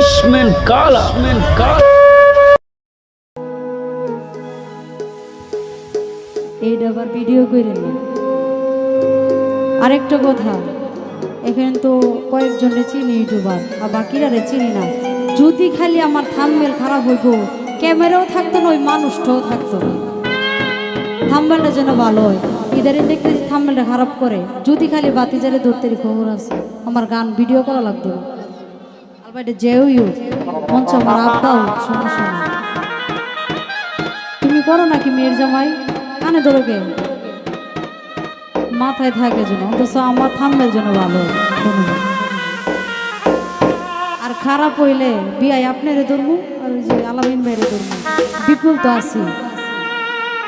ইসমেন কালা। ইসমেন কালা। এই ডাবার ভিডিও করে না। আরেকটা কথা, এখানে তো কয়েকজনে চিনি ইউটিউবার আর বাকিরা রে চিনি না। যদি খালি আমার থাম্বেল খারাপ হইব, ক্যামেরাও থাকতো না, ওই মানুষটাও থাকতো না। থাম্বেলটা যেন ভালো হয়। ইদারে দেখতে থাম্বেলটা খারাপ করে। যদি খালি বাতি জালে ধরতে খবর আছে। আমার গান ভিডিও করা লাগতো আলবাইটে যেও ইউ মঞ্চ আমার আব্বাও সমস্যা তুমি করো নাকি মেয়ের জামাই? কানে ধরো কে মাথায় থাকে যেন, অথচ আমার থাম্বের জন্য ভালো। আর খারাপ হইলে বিয়াই আপনারে ধরবো আর ওই যে আলামিন ভাইরে ধরবো বিপুল তো আছি।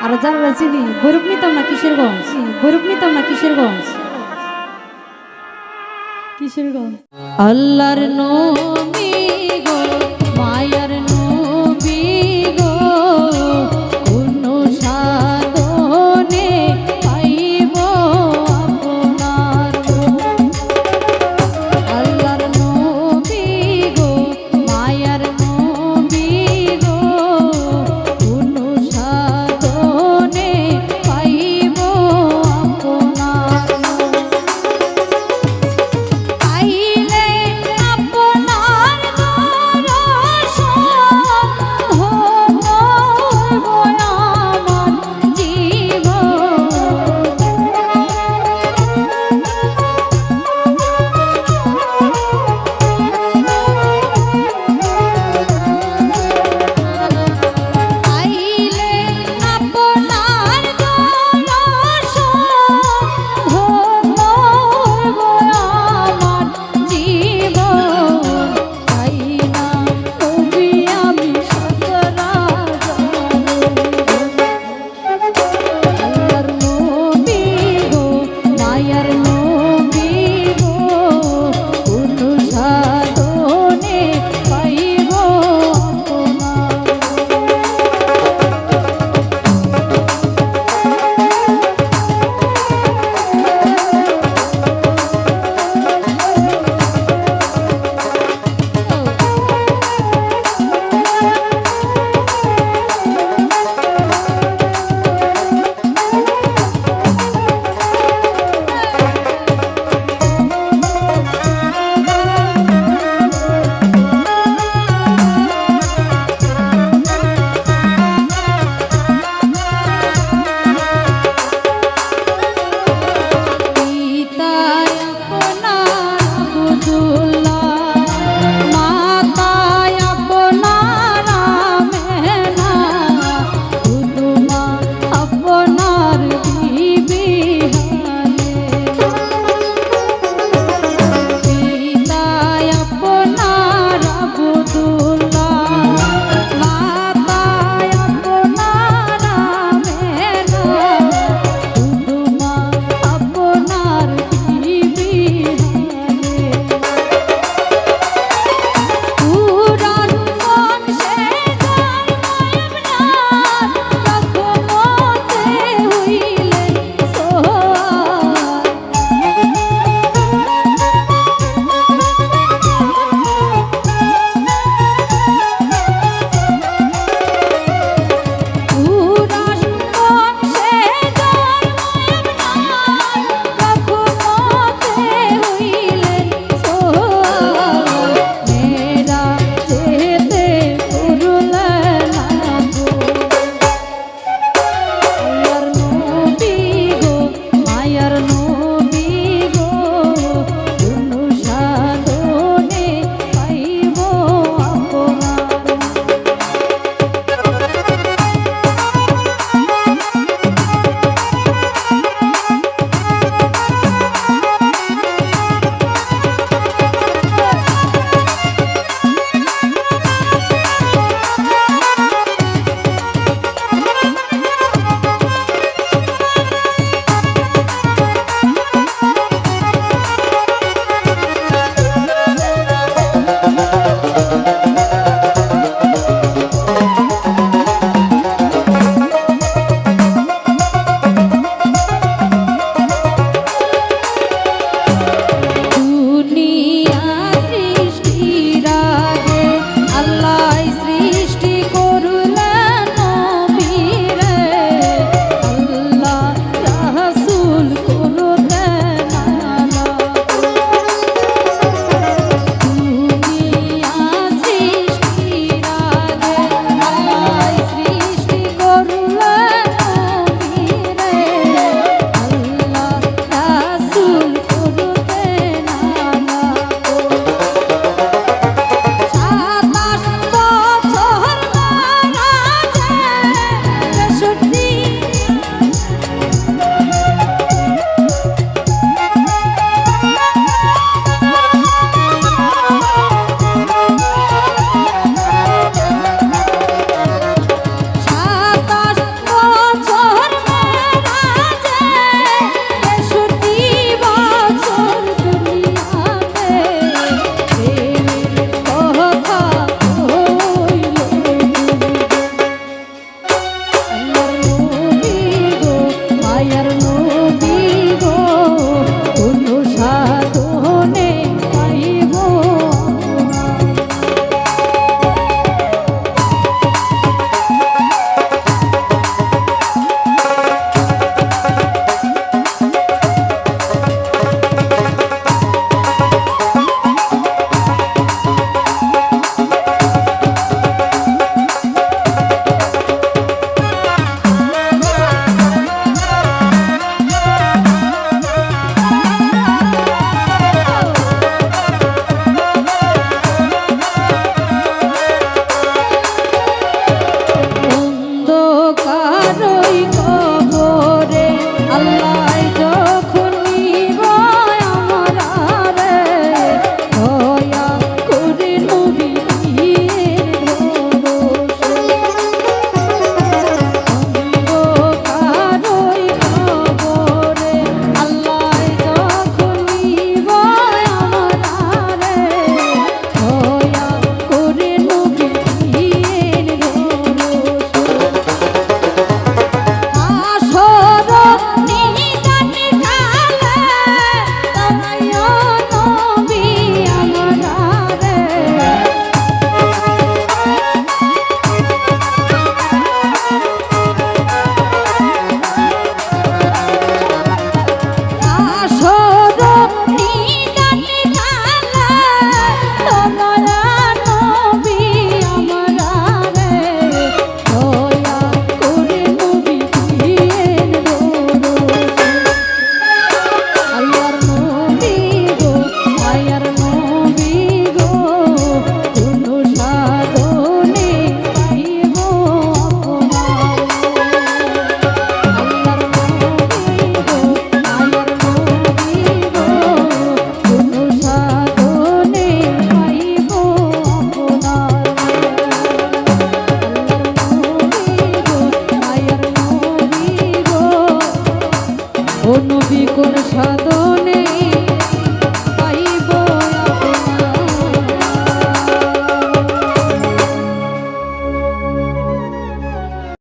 আর যারা চিনি বৈরব নিতাম না কিশোরগঞ্জ বৈরব নিতাম না কিশোরগঞ্জ কিশোরগঞ্জ আল্লাহর নবী